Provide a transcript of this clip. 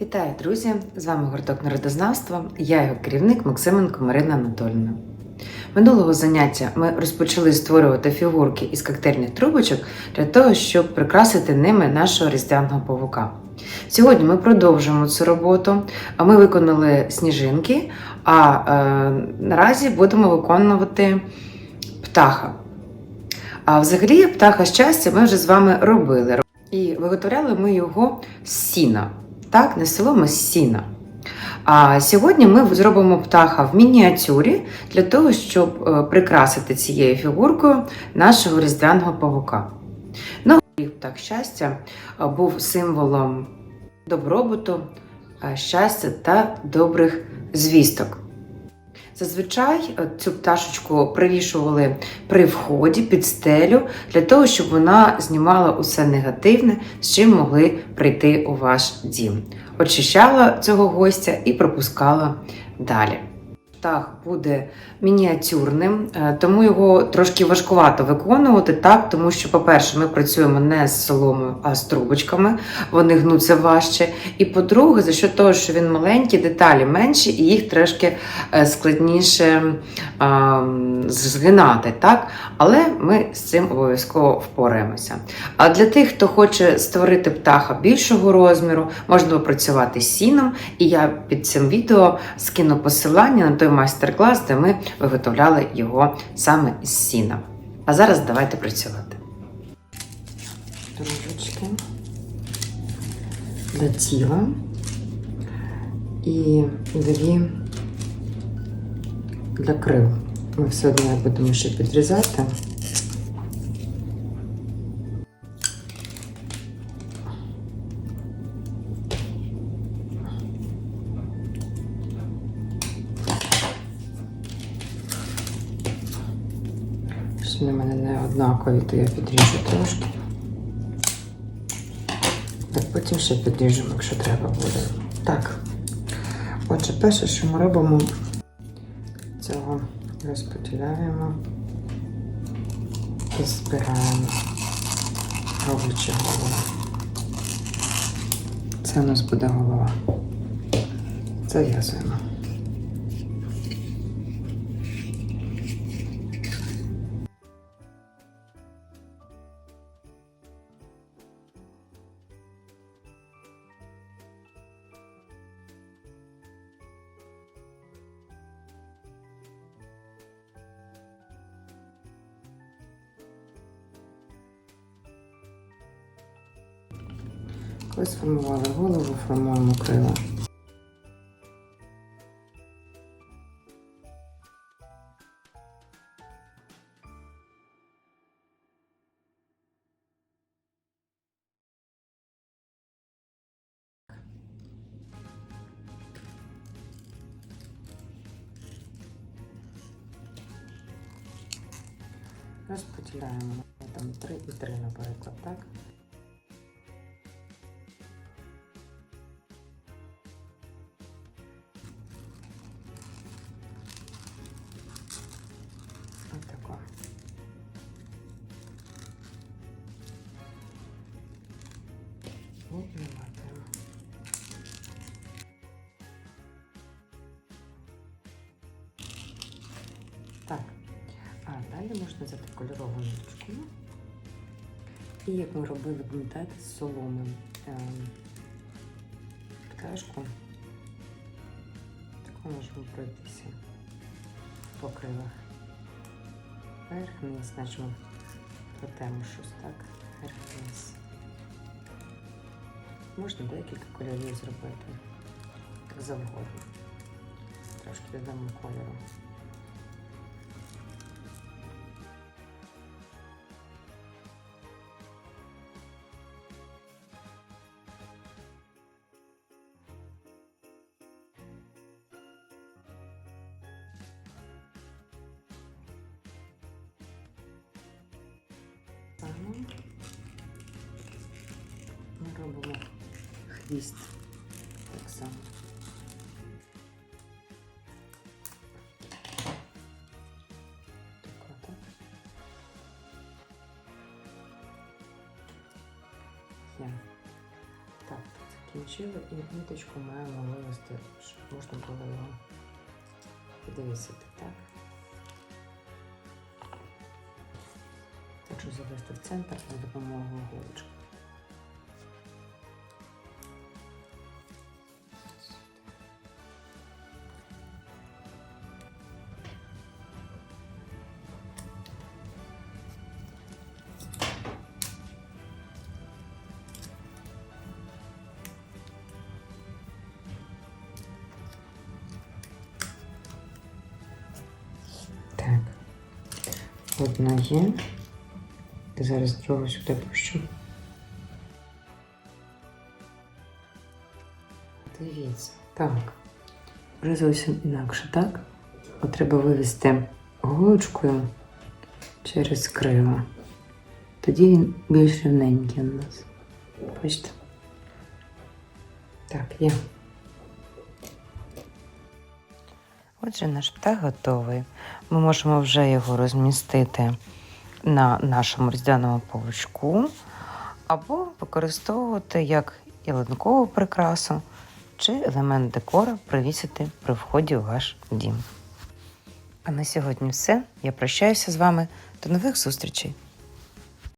Вітаю, друзі! З вами гурток народознавства. Я його керівник Максименко Марина Анатольовна. Минулого заняття ми розпочали створювати фігурки із коктейльних трубочок для того, щоб прикрасити ними нашого різдвяного павука. Сьогодні ми продовжуємо цю роботу. А Ми виконали сніжинки, а е, наразі будемо виконувати птаха. А взагалі, птаха щастя ми вже з вами робили. І виготовляли ми його з сіна. Так, не з соломи, сіна. А сьогодні ми зробимо птаха в мініатюрі для того, щоб е, прикрасити цією фігуркою нашого різдвяного павука. Ну, птах щастя е, був символом добробуту, е, щастя та добрих звісток. Зазвичай е, цю пташечку привішували при вході під стелю для того, щоб вона знімала усе негативне, з чим могли прийти у ваш дім. Очищала цього гостя і пропускала далі. Птах буде мініатюрним, е, тому його трошки важкувато виконувати так, тому що, по-перше, ми працюємо не з соломою, а з трубочками, вони гнуться важче. І по-друге, за що того, що він маленький, деталі менші, і їх трошки е, складніше а, згинати. Так? Але ми з цим обов'язково впораємося. А для тих, хто хоче створити птаха більшого розміру, можна попрацювати з сіном, і я під цим відео скину посилання на той майстер-клас, де ми виготовляли його саме із сіна. А зараз давайте працювати. Дружечки для тіла і дві для крил. Ми все одно будемо ще підрізати. В мене не однакові, то я підріжу трошки. Так потім ще підріжемо, якщо треба буде. Так. Отже, перше, що ми робимо, цього розподіляємо і збираємо, роблячи голову. Це у нас буде голова. Зав'язуємо. Коли сформували голову, формуємо крила. Розподіляємо там 3 і 3, наприклад, так? Далі можна взяти кольорову ниточку. І як ми робили, пам'ятаєте, з соломи ем, пташку. Тако можемо пройтися по крилах. Вверх вниз, значить ми плетемо щось так, вверх вниз. Можна декілька кольорів зробити, як завгодно. Трошки додамо кольору. Само ми робимо хвіст так само. Отак. Так, тут закінчили і ниточку маємо вивести, щоб можна було його підвісити, так? Хочу завести в центр за допомогою голочки. Одна є. Зараз другу сюди пущу. Дивіться. Так. Вже зовсім інакше, так? Треба вивести голочкою через крила. Тоді він більш рівненький у нас. Бачите? Так, є. Отже, наш птах готовий. Ми можемо вже його розмістити на нашому різдвяному павучку або використовувати як ялинкову прикрасу чи елемент декора привісити при вході у ваш дім. А на сьогодні все. Я прощаюся з вами. До нових зустрічей!